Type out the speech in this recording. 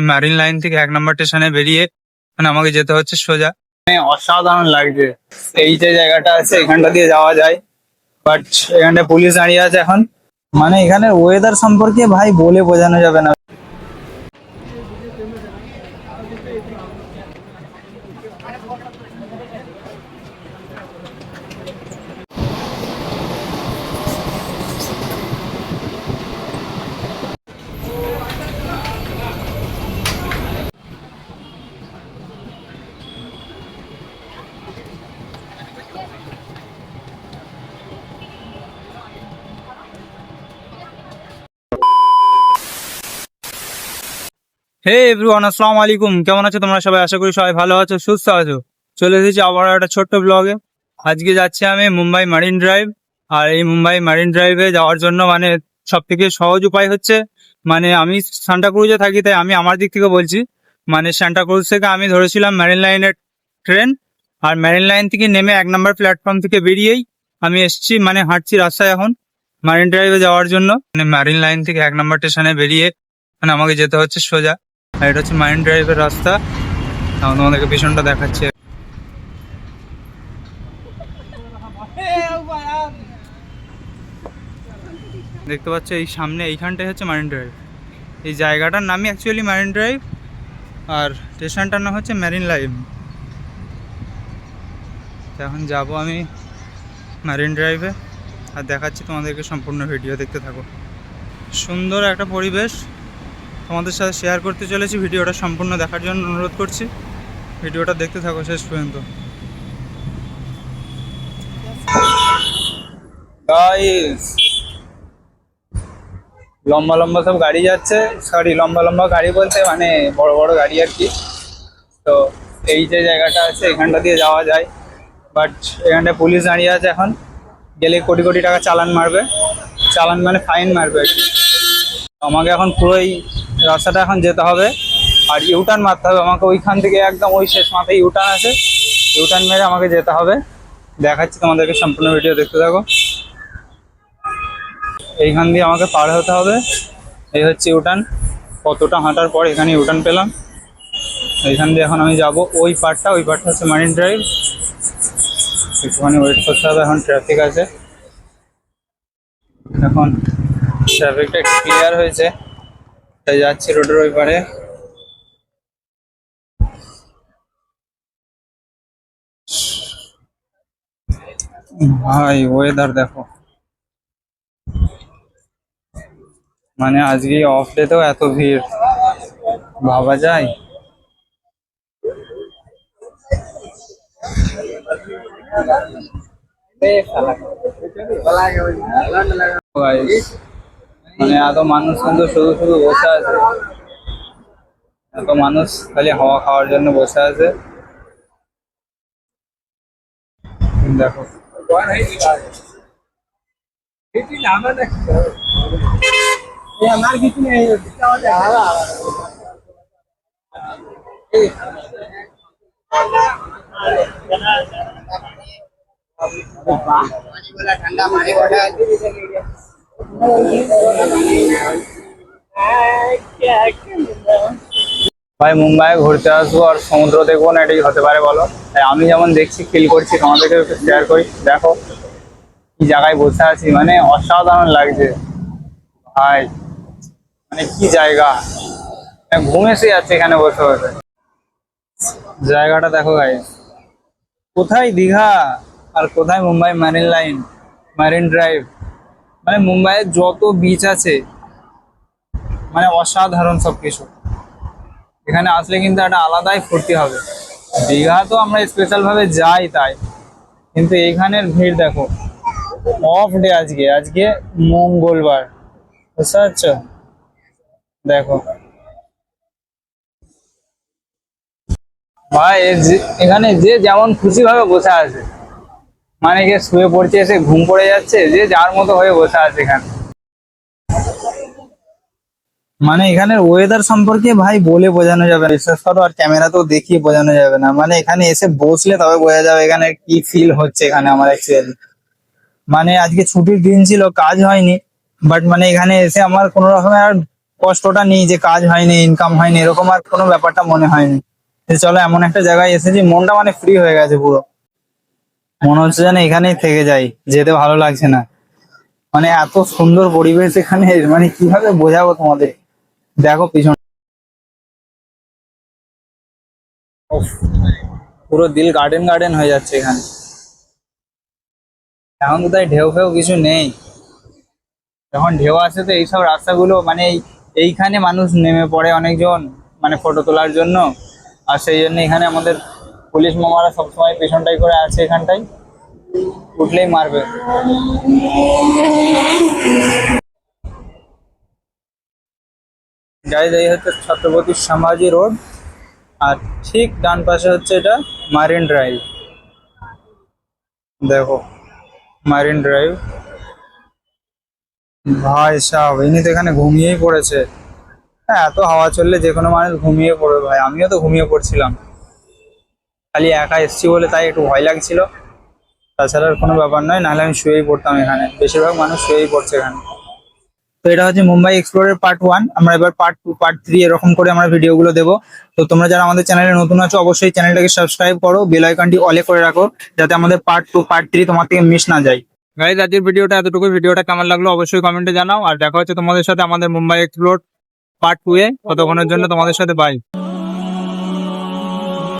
Marin line থেকে এক নম্বর স্টেশনে বেরিয়ে মানে আমাকে যেতে হচ্ছে সোজা। মানে অসাধারণ লাগছে। এই যে জায়গাটা আছে, এখানটা দিয়ে যাওয়া যায়। বাট এখানটা পুলিশ দাঁড়িয়ে আছে এখন। মানে এখানে ওয়েদার সম্পর্কে ভাই বলে বোঝানো যাবে না। হে এভরিওয়ান আসসালামু আলাইকুম কেমন আছো তোমরা সবাই? আশা করি সবাই ভালো আছো, সুস্থ আছো। চলে এসেছি আবার একটা ছোট্ট ব্লগে আজকে যাচ্ছি আমি মুম্বাই মারিন ড্রাইভ। আর এই মুম্বাই মারিন ড্রাইভে যাওয়ার জন্য মানে সব থেকে সহজ উপায় হচ্ছে মানে আমি সান্টা ক্রুজে থাকি, তাই আমি আমার দিক থেকে বলছি মানে সান্টা ক্রুজ থেকে আমি ধরেছিলাম ম্যারিন লাইনের ট্রেন। আর ম্যারিন লাইন থেকে নেমে এক নম্বর প্ল্যাটফর্ম থেকে বেরিয়েই আমি এসেছি মানে হাঁটছি রাস্তায় এখন মারিন ড্রাইভে যাওয়ার জন্য। মানে ম্যারিন লাইন থেকে এক নম্বর স্টেশনে বেরিয়ে মানে আমাকে যেতে হচ্ছে সোজা। আর এটা হচ্ছে মারিন ড্রাইভের রাস্তা। আমি তোমাদেরকে পিছনটা দেখাচ্ছে। দেখতে পাচ্ছ, এই সামনে এইখানটাই হচ্ছে মারিন ড্রাইভ। এই জায়গাটার নামই অ্যাকচুয়ালি মারিন ড্রাইভ, আর স্টেশনটার নাম হচ্ছে ম্যারিন লাইভ এখন যাব আমি ম্যারিন ড্রাইভে আর দেখাচ্ছি তোমাদেরকে সম্পূর্ণ ভিডিও দেখতে থাকো। সুন্দর একটা পরিবেশ। তোমাদের সাথে শেয়ার করতে চলেছি, ভিডিওটা সম্পূর্ণ দেখার জন্য অনুরোধ করছি। ভিডিওটা দেখতে থাকো শেষ পর্যন্ত। লম্বা লম্বা সব গাড়ি যাচ্ছে। সরি লম্বা লম্বা গাড়ি বলতে মানে বড় বড় গাড়ি আর কি। তো এই যে জায়গাটা আছে, এখানটা দিয়ে যাওয়া যায়। বাট এখানটা পুলিশ দাঁড়িয়ে আছে এখন। গেলে কোটি কোটি টাকা চালান মারবে। চালান মানে ফাইন মারবে আমাকে এখন পুরো এই রাস্তাটা এখন যেতে হবে। আর ইউটার্ন মারতে হবে। আমাকে ওইখান থেকে একদম ওই শেষ মাথায় ইউটার্ন আছে। ইউটার্ন মেরে আমাকে যেতে হবে। দেখাচ্ছি তোমাদেরকে সম্পূর্ণ ভিডিও দেখতে থাকো। এইখান দিয়ে আমাকে পার হতে হবে। এই হচ্ছে ইউটার্ন কতটা হাঁটার পর এখানে ইউটার্ন পেলাম। এইখান দিয়ে এখন আমি যাব। ওই পার্টটা ওই পার্টটা হচ্ছে মারিন ড্রাইভ একটুখানি ওয়েট করতে হবে। এখন ট্রাফিক আছে। এখন ট্রাফিকটা ক্লিয়ার হয়েছে। তাই যাচ্ছি রোডের ওই পারে ভাই ওয়েদার দেখো। মানে আজকে অফ ডেতেও এত ভিড়। ভাবা যায়? Guys, মানে এত মানুষ কিন্তু শুধু শুধু বসে আছে। এত মানুষ খালি হাওয়া খাওয়ার জন্য বসে আছে। দেখো। ভাই মুম্বাই ঘুরতে আসব আর সমুদ্র দেখব না, এটাই হতে পারে বলো। আমি যেমন দেখছি ফিল করছি তোমাদেরকে একটু শেয়ার করি। দেখো, কি জায়গায় বসে আছি মানে অসাধারণ লাগছে। ভাই মানে কি জায়গা। মানে ঘুম এসে যাচ্ছে এখানে বসে বসে। জায়গাটা দেখো ভাই। কোথায় দীঘা আর কোথায় Mumbai Marine Line Marine Drive মানে মুম্বাইয়ের যত বিচ আছে মানে অসাধারণ সবকিছু। এখানে আসলে কিন্তু একটা আলাদাই ফুর্তি হবে। দীঘা তো আমরা স্পেশাল ভাবে যাই তাই। কিন্তু এখানের ভিড় দেখো অফ ডে আজকে আজকে মঙ্গলবার। বুঝতে পারছ? দেখো। ভাই এখানে যে যেমন খুশি ভাবে বসে আছে মানে কে শুয়ে পড়ছে এসে ঘুম পড়ে যাচ্ছে, যে যার মতো হয়ে বসে আছে এখানে। মানে এখানের ওয়েদার সম্পর্কে ভাই বলে বোঝানো যাবে না। বিশেষ করো, আর ক্যামেরাতেও দেখিয়ে বোঝানো যাবে না। মানে এখানে এসে বসলে তবে বোঝা যাবে এখানে কি ফিল হচ্ছে এখানে আমার অ্যাকচুয়ালি মানে আজকে ছুটির দিন ছিল, কাজ হয়নি। বাট মানে এখানে এসে আমার কোনো রকমের আর কষ্টটা নেই যে কাজ হয়নি ইনকাম হয়নি, এরকম আর কোনো ব্যাপারটা মনে হয়নি। যে চলো এমন একটা জায়গায় এসেছি, মনটা মানে ফ্রি হয়ে গেছে পুরো। মনে হচ্ছে যেন এখানেই থেকে যাই, যেতে ভালো লাগছে না। মানে এত সুন্দর পরিবেশ এখানে মানে কীভাবে বোঝাবো তোমাদের? দেখো পিছন পুরো দিল গার্ডেন গার্ডেন হয়ে যাচ্ছে এখানে। এখন তো তাই ঢেউ ফেউ কিছু নেই। যখন ঢেউ আসে তো এইসব রাস্তাগুলো মানে এইখানে মানুষ নেমে পড়ে অনেকজন মানে ফটো তোলার জন্য। আর সেই জন্য এখানে আমাদের পুলিশ মামারা সবসময় পেছনটাই করে আছে এখানটাই। উঠলেই মারবে। যাই হচ্ছে ছত্রপতি সম্ভাজি রোড। আর ঠিক ডান পাশে হচ্ছে এটা মারিন ড্রাইভ। দেখো, মারিন ড্রাইভ। ভাই সাহেব, ইনি তো এখানে ঘুমিয়েই পড়েছে। হ্যাঁ এত হাওয়া চললে যে কোনো মানুষ ঘুমিয়ে পড়বে ভাই। আমিও তো ঘুমিয়ে পড়ছিলাম। খালি একা এসছি বলে তাই একটু ভয় লাগছিল। তাছাড়া কোনো ব্যাপার নয়, নাহলে আমি শুয়েই পড়তাম এখানে। বেশিরভাগ মানুষ শুয়েই পড়ছে এখানে। তো এটা হচ্ছে মুম্বাই এক্সপ্লোরের পার্ট ওয়ান। আমরা এবার পার্ট টু, পার্ট থ্রি এরকম করে আমরা ভিডিওগুলো দেবো। তো তোমরা যারা আমাদের চ্যানেলে নতুন আছো, অবশ্যই চ্যানেলটাকে সাবস্ক্রাইব করো, বেল আইকনটি অলে করে রাখো, যাতে আমাদের পার্ট টু, পার্ট থ্রি তোমার থেকে মিস না যায়। গাইজ আজকের ভিডিওটা এতটুকু ভিডিওটা কেমন লাগল অবশ্যই কমেন্টে জানাও। আর দেখা হচ্ছে তোমাদের সাথে আমাদের মুম্বাই এক্সপ্লোর পার্ট টু এ। ততক্ষণের জন্য তোমাদের সাথে বাই